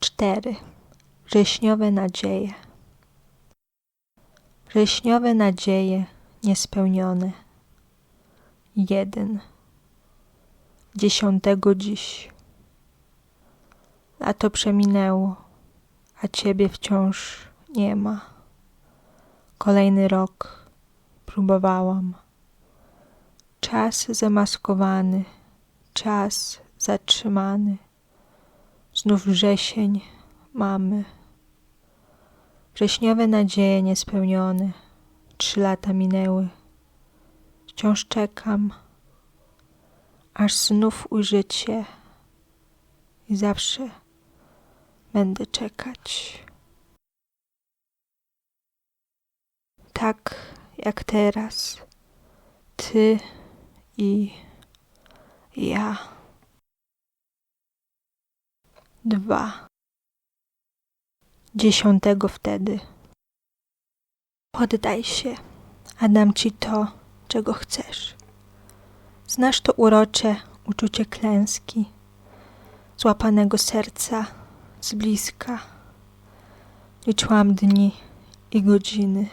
4. Wrześniowe nadzieje. Wrześniowe nadzieje niespełnione. 1. Dziesiątego dziś. Lato przeminęło, a ciebie wciąż nie ma. Kolejny rok próbowałam. Czas zamaskowany, czas zatrzymany. Znów wrzesień mamy. Wrześniowe nadzieje niespełnione. Trzy lata minęły. Wciąż czekam, aż znów ujrzeć się i zawsze będę czekać. Tak jak teraz, ty i ja. Dwa. Dziesiątego wtedy. Poddaj się, a dam ci to, czego chcesz. Znasz to urocze uczucie klęski, złapanego serca z bliska. Liczyłam dni i godziny.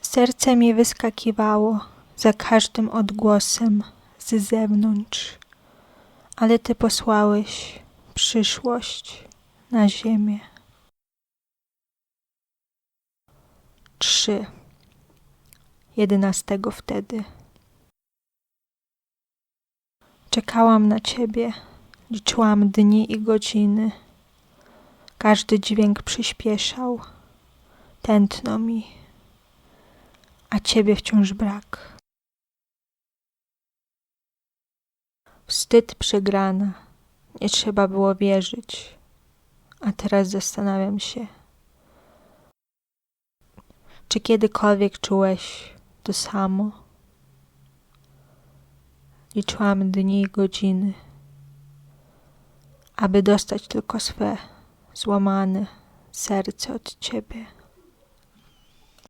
Serce mi wyskakiwało za każdym odgłosem z zewnątrz, ale ty posłałeś przyszłość na ziemię. Trzy. Jedenastego wtedy. Czekałam na ciebie, liczyłam dni i godziny. Każdy dźwięk przyspieszał, tętno mi, a ciebie wciąż brak. Wstyd przegrana, nie trzeba było wierzyć, a teraz zastanawiam się, czy kiedykolwiek czułeś to samo? Liczyłam dni i godziny, aby dostać tylko swe złamane serce od ciebie.